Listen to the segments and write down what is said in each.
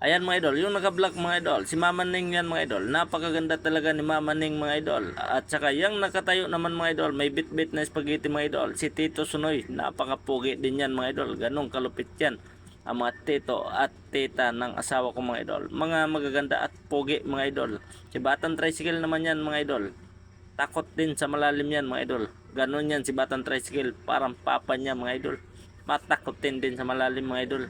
Ayan mga idol, yung naka-vlog mga idol, si Mama Ning yan mga idol. Napakaganda talaga ni Mama Ning mga idol. At saka yung nakatayo naman mga idol, may bit-bit na spaghetti mga idol. Si Tito Sunoy, napakapugi din yan mga idol. Ganong kalupit yan. Ang mga tito at tita ng asawa ko mga idol. Mga magaganda at pugi mga idol. Si Batang Tricycle naman yan mga idol. Takot din sa malalim yan mga idol. Ganon yan si Batang Tricycle. Parang papa niya mga idol. Matakotin din sa malalim mga idol.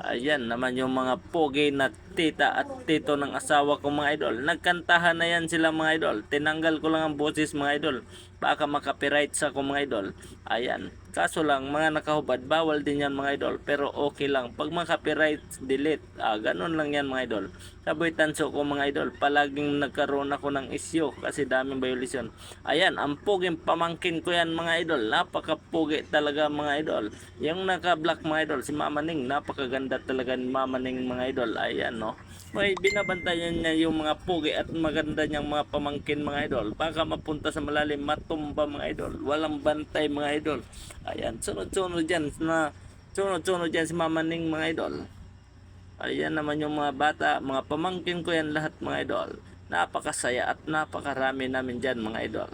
Ayan naman yung mga pogi na tita at tito ng asawa ko mga idol. Nagkantahan na yan sila mga idol. Tinanggal ko lang ang boses mga idol. Baka makapiright sa ko mga idol. Ayan. Kaso lang mga nakahubad bawal din yan mga idol. Pero okay lang. Pag makapiright delete. Ah, ganun lang yan mga idol. Saboy tanso ko mga idol. Palaging nagkaroon ako ng isyo kasi daming violation. Ayan. Ang poging pamangkin ko yan mga idol. Napakapugi talaga mga idol. Yung naka-black mga idol. Si Mama Ning. Napakaganda talaga ni Mama Ning mga idol. Ayan no. May binabantayan niya yung mga pugi at maganda niyang mga pamangkin mga idol. Baka mapunta sa malalim, matumba mga idol. Walang bantay mga idol. Ayan, sunod-sunod dyan na sunod-sunod dyan si Mama Ning mga idol. Ayan naman yung mga bata, mga pamangkin ko yan lahat mga idol. Napakasaya at napakarami namin dyan mga idol.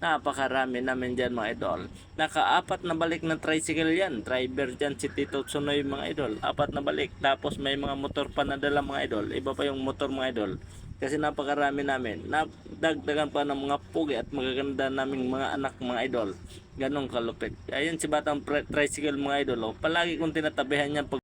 Napakarami namin dyan mga idol. Nakaapat na balik na tricycle yan. Driver dyan si Tito Tsunoy mga idol. Apat na balik. Tapos may mga motor pa na dala mga idol. Iba pa yung motor mga idol. Kasi napakarami namin. Nadagdagan pa ng mga pugi at magaganda naming mga anak mga idol. Ganong kalupit. Ayun si Batang Tricycle mga idol. Oh. Palagi kong tinatabihan yan pag